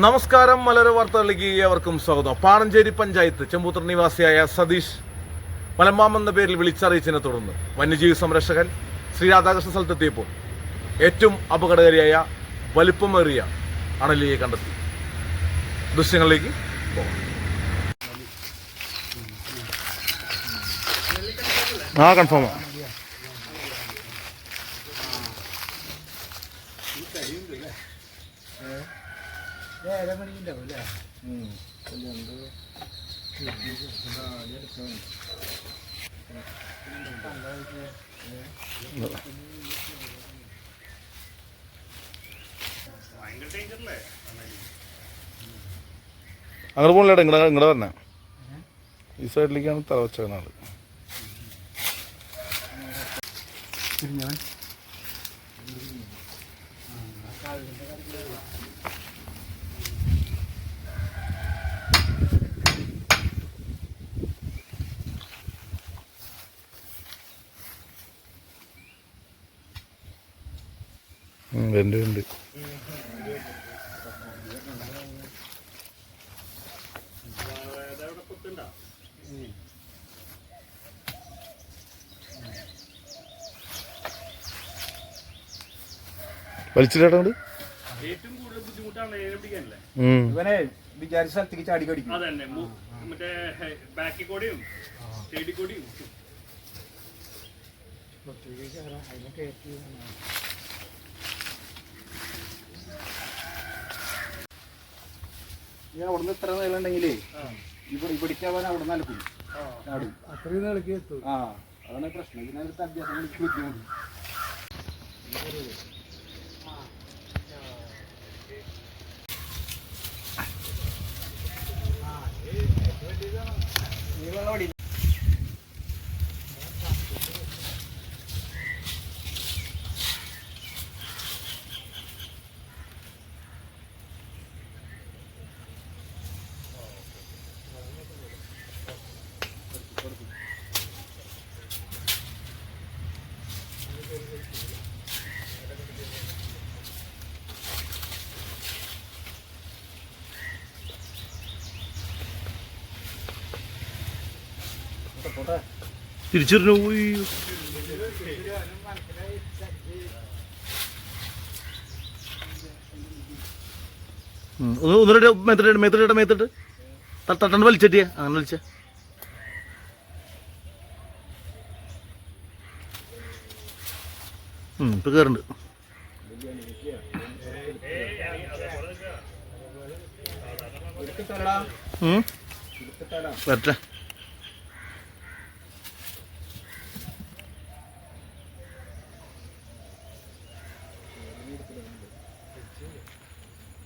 നമസ്കാരം മലര വാർത്തകളിലേക്ക് ഏവർക്കും സ്വാഗതം. പാണഞ്ചേരി പഞ്ചായത്ത് ചെമ്പൂത്ര നിവാസിയായ സതീഷ് മലമ്മാം എന്ന പേരിൽ വിളിച്ചറിയിച്ചതിനെ തുടർന്ന് വന്യജീവി സംരക്ഷകൻ ശ്രീ രാധാകൃഷ്ണ സ്ഥലത്തെത്തിയപ്പോൾ ഏറ്റവും അപകടകാരിയായ വലിപ്പമേറിയ അണലിയെ കണ്ടെത്തി. ദൃശ്യങ്ങളിലേക്ക് പോകാം. ആ. കൺഫേം അങ്ങോട്ട് പോകണില്ലേട്ടാ ഇങ്ങടെ ഇങ്ങടെ വരണേ? ഈ സൈഡിലേക്കാണ് തല വെച്ചേക്കുന്ന ആൾ. ഉണ്ട് ഉണ്ട്. വലിച്ചിട്ടാണ്ട് ഏറ്റവും കൂടുതൽ ബുദ്ധിമുട്ടാണ് ഏനെ പിടിക്കാനല്ലേ? ഇവനെ വിചാരിച്ച സ്ഥലത്തേക്ക് ചാടി കടിക്കും. അതന്നെ മറ്റേ ബാക്കി കൂടെയും സൈഡിൽ കൂടെയും. ഞാൻ അവിടുന്ന് ഇത്ര നീളുണ്ടെങ്കിലേ ഇവിടെ ഇവിടേക്ക് അവൻ അവിടെ നിലക്കും ചാടും അത്രയും നിലയ്ക്ക് എത്തും. ആ അതാണ് പ്രശ്നം. ഇതിനകത്ത് അഭ്യാസം ബുദ്ധിമുട്ട് തിരിച്ചറിഞ്ഞു പോയി? ഒന്നുകൂടെ മേത്തിട്ട് മേത്തിട്ട് മേത്തിട്ട്. തട്ടണ്ട് വലിച്ചിട്ടിയ അങ്ങനെ വലിച്ച. ഇപ്പൊ. എടുത്തിട്ടടാ വരട്ടെ.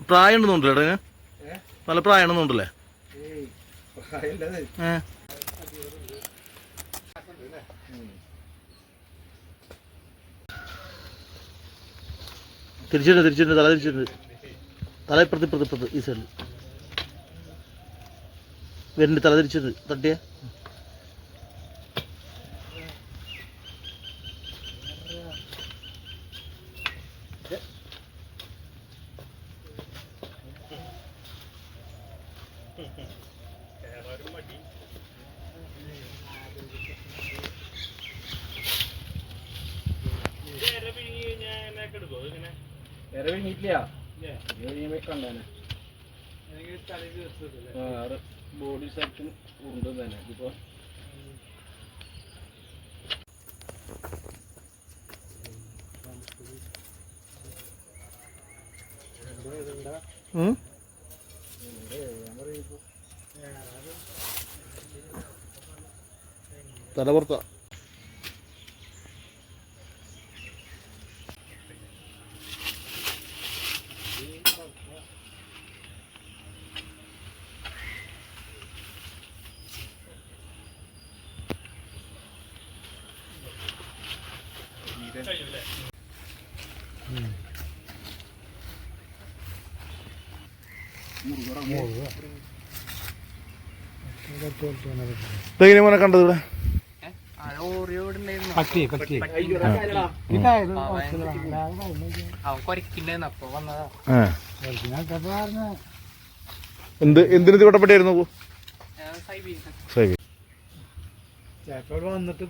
പ്രായം ഉണ്ടെന്നുണ്ടല്ലേ? നല്ല പ്രായം ഉണ്ടെന്നുണ്ടല്ലേ ഏയ് പ്രായമുള്ളത് ഏ. തിരിച്ചിട്ടുണ്ട് തിരിച്ചിട്ടുണ്ട് തല തിരിച്ചിട്ടുണ്ട് തല ഇപ്പുറത്ത് ഇപ്പുറത്ത് ഇപ്പുറത്ത് ഈ സൈഡിൽ വരുന്നുണ്ട് തല തിരിച്ചിട്ടുണ്ട് തട്ടിയ. ബോഡി സെറ്റും ഉണ്ട് തന്നെ ഇപ്പൊ? തല പുറത്താ കഴിയൂല്ലേ ഇതെങ്ങനെ മോനെ കണ്ടത് ഇവിടെ? പറ്റി പറ്റി എന്ത് എന്തിനു ഇവിടെ പെട്ടിയായിരുന്നു സൈബി വന്നിട്ട്